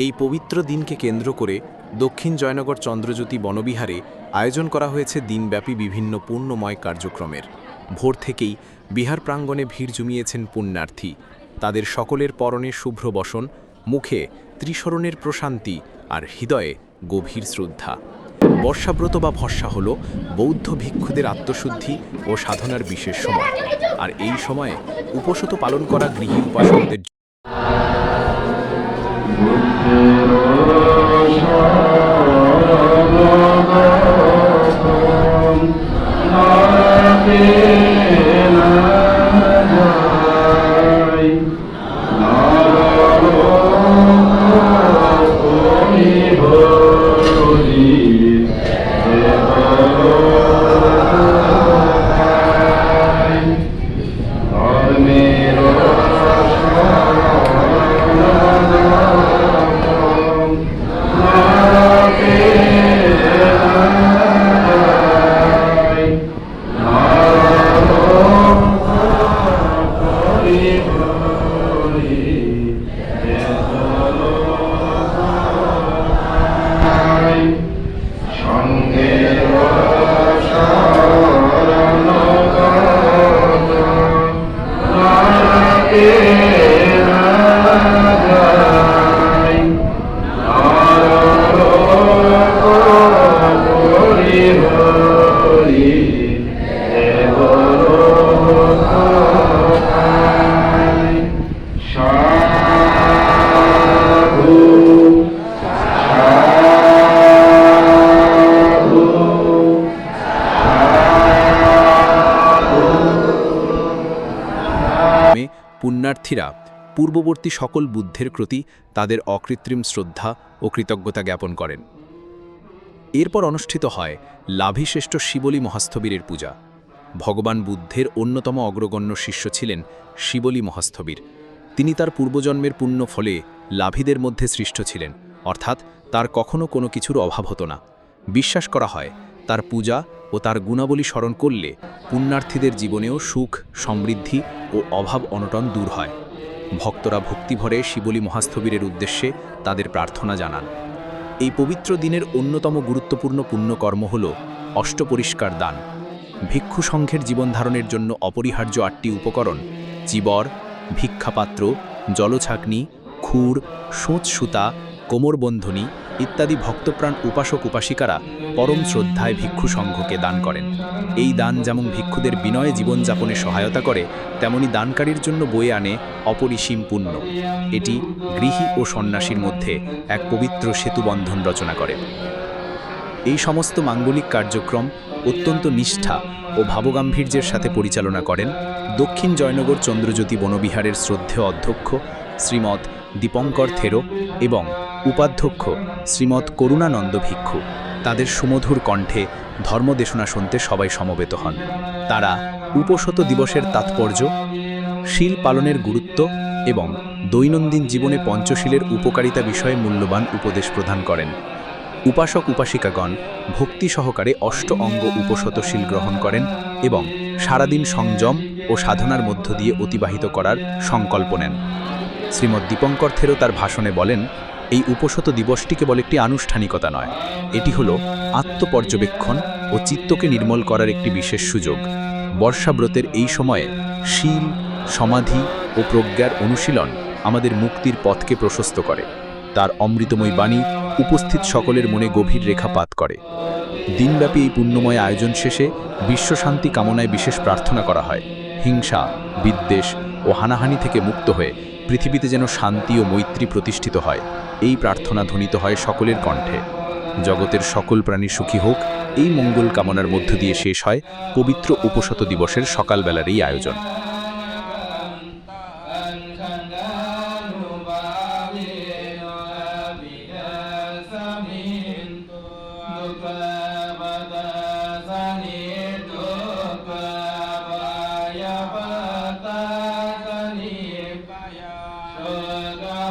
এই পবিত্র দিনকে কেন্দ্র করে দক্ষিণ জয়নগর চন্দ্রজ্যোতি বনবিহারে আয়োজন করা হয়েছে দিনব্যাপী বিভিন্ন পুণ্যময় কার্যক্রমের। ভোর থেকেই বিহার প্রাঙ্গণে ভিড় জমিয়েছেন পুণ্যার্থী। তাদের সকলের পরনে শুভ্র বসন, মুখে ত্রিশরণের প্রশান্তি আর হৃদয়ে গভীর শ্রদ্ধা। বর্ষাব্রত বা ভরসা হল বৌদ্ধ ভিক্ষুদের আত্মশুদ্ধি ও সাধনার বিশেষ সময়। আর এই সময়ে উপসত পালন করা গৃহী উপাসকদের Amen. পুণ্যার্থীরা পূর্ববর্তী সকল বুদ্ধের প্রতি তাদের অকৃত্রিম শ্রদ্ধা ও কৃতজ্ঞতা জ্ঞাপন করেন। এরপর অনুষ্ঠিত হয় লাভিশ্রেষ্ঠ শিবলী মহাস্থবীরের পূজা। ভগবান বুদ্ধের অন্যতম অগ্রগণ্য শিষ্য ছিলেন শিবলী মহাস্থবীর। তিনি তার পূর্বজন্মের পুণ্য ফলে লাভিদের মধ্যে সৃষ্ট ছিলেন, অর্থাৎ তার কখনো কোনো কিছুর অভাব হতো না। বিশ্বাস করা হয়, তার পূজা ও তার গুণাবলী স্মরণ করলে পুণ্যার্থীদের জীবনেও সুখ, সমৃদ্ধি ও অভাব অনটন দূর হয়। ভক্তরা ভক্তিভরে শিবলী মহাস্থবীরের উদ্দেশ্যে তাদের প্রার্থনা জানান। এই পবিত্র দিনের অন্যতম গুরুত্বপূর্ণ পুণ্যকর্ম হল অষ্টপরিষ্কার দান। ভিক্ষু সংঘের জীবনধারণের জন্য অপরিহার্য আটটি উপকরণ চিবর, ভিক্ষাপাত্র, জলছাকনি, খুর সোঁচ সুতা কোমরবন্ধনী ইত্যাদি ভক্তপ্রাণ উপাসক উপাসিকারা পরম শ্রদ্ধায় ভিক্ষু সংঘকে দান করেন। এই দান যেমন ভিক্ষুদের বিনয়ে জীবনযাপনে সহায়তা করে, তেমনি দানকারীর জন্য বয়ে আনে অপরিসীম পুণ্য। এটি গৃহী ও সন্ন্যাসীর মধ্যে এক পবিত্র সেতুবন্ধন রচনা করে। এই সমস্ত মাঙ্গলিক কার্যক্রম অত্যন্ত নিষ্ঠা ও ভাবগাম্ভীর্যের সাথে পরিচালনা করেন দক্ষিণ জয়নগর চন্দ্রজ্যোতি বনবিহারের শ্রদ্ধেয় অধ্যক্ষ শ্রীমৎ দীপঙ্কর থেরো এবং উপাধ্যক্ষ শ্রীমৎ করুণানন্দ ভিক্ষু। তাদের সুমধুর কণ্ঠে ধর্মদেশনা শুনতে সবাই সমবেত হন। তারা উপশত দিবসের তাৎপর্য, শীল পালনের গুরুত্ব এবং দৈনন্দিন জীবনে পঞ্চশীলের উপকারিতা বিষয়ে মূল্যবান উপদেশ প্রদান করেন। উপাসক উপাসিকাগণ ভক্তি সহকারে অষ্ট অঙ্গ উপশত উপশতশীল গ্রহণ করেন এবং সারাদিন সংযম ও সাধনার মধ্য দিয়ে অতিবাহিত করার সংকল্প নেন। শ্রীমৎ দীপঙ্কর থেরো তার ভাষণে বলেন, এই উপশত দিবসটি কেবল একটি আনুষ্ঠানিকতা নয়। এটি হল আত্মপর্যবেক্ষণ ও চিত্তকে নির্মল করার একটি বিশেষ সুযোগ। বর্ষাব্রতের এই সময়ে শীল, সমাধি ও প্রজ্ঞার অনুশীলন আমাদের মুক্তির পথকে প্রশস্ত করে। তার অমৃতময় বাণী উপস্থিত সকলের মনে গভীর রেখাপাত করে। দিনব্যাপী এই পুণ্যময় আয়োজন শেষে বিশ্বশান্তি কামনায় বিশেষ প্রার্থনা করা হয়। হিংসা, বিদ্বেষ ও হানাহানি থেকে মুক্ত হয়ে পৃথিবীতে যেন শান্তি ও মৈত্রী প্রতিষ্ঠিত হয়, এই প্রার্থনা ধ্বনিত হয় সকলের কণ্ঠে। জগতের সকল প্রাণী সুখী হোক, এই মঙ্গল কামনার মধ্য দিয়ে শেষ হয় পবিত্র উপশত দিবসের সকালবেলার এই আয়োজন। Bhagavad